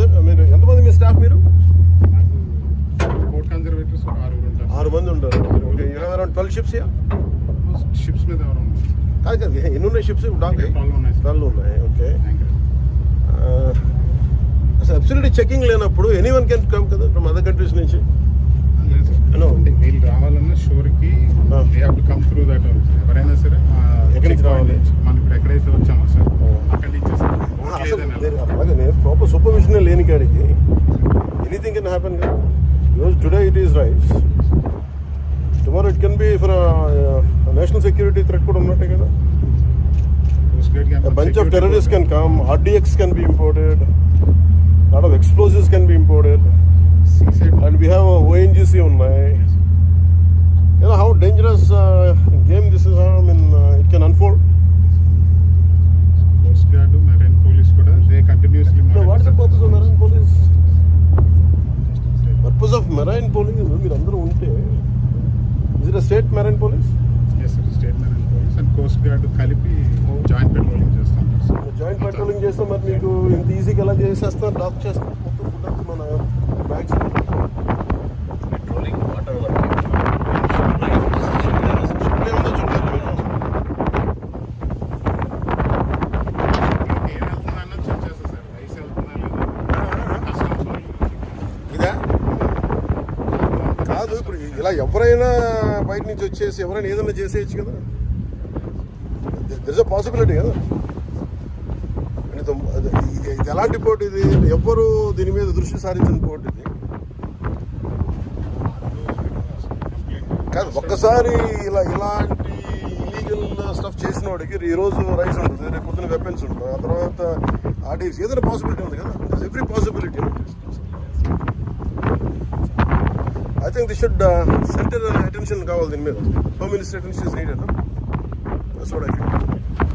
Sir మీరు ఎంతమంది మీ staff మీరు? కన్జర్వేటర్స్ ఆరు మంది ఉంటారు. అరౌండ్ ట్వెల్వ్ షిప్స్ షిప్స్ మీద కాదు కాదు ఎన్ని ఉన్నాయి షిప్స్ ట్వెల్వ్ ఉన్నాయి ఓకే. అసలు చెకింగ్ లేనప్పుడు ఎనీ వన్ కెన్ కమ్ కదా ఫ్రమ్ అదర్ కంట్రీస్ నుంచి? వీళ్ళు రావాలన్నా షోర్కి Ah. They have to come through that ఎవరైనా సరే ఎక్కడి నుంచి రావాలి? మనం ఇప్పుడు ఎక్కడైతే వచ్చామో సార్ Ah. అక్కడి నుంచి సూపర్విజనే లేని కాడికి ఎనీథింగ్ కెన్ హ్యాపెన్ కదా ఈరోజు today it is rights tomorrow it can be for national security threat కూడా ఉన్నట్టే కదా bunch of terrorist can come RDX can be imported lot of explosives can be imported and we have ONGC ఉన్నాయి you how dangerous they continuously So what's the purpose of marine police? Purpose of marine police మీరు అందరూ ఉంటే is it a state marine police? Yes sir state marine police and coast guard కలిపి joint patrolling చేస్తాం. Joint patrolling చేస్తే మరి మీకు ఇంత ఈజీగా ఎలా చేసేస్తారు? డాక్ చేస్తారు? మొత్తం ఫుడ్ మన బ్యాగ్స్ కాదు ఇప్పుడు ఇలా ఎవరైనా బయట నుంచి వచ్చేసి ఎవరైనా ఏదైనా చేసేయచ్చు కదా. దిస్ అ పాసిబిలిటీ కదా. ఇది- ఎలాంటి పోటీ ఇది? ఎవ్వరు దీని మీద దృష్టి సారించిన పోటీ ఇది? కాదు ఒక్కసారి ఇలా ఇలాంటి ఇల్లీగల్ స్టఫ్ చేసిన వాడికి ఈరోజు రైస్ ఉంటుంది రేపు పొద్దున వెపన్స్ ఉంటుంది ఆ తర్వాత ఆర్డీస్ ఏదైనా పాసిబిలిటీ ఉంది కదా. Every possibility I think they should uh, center uh, attention. Home Minister attention is needed. No? That's what I think.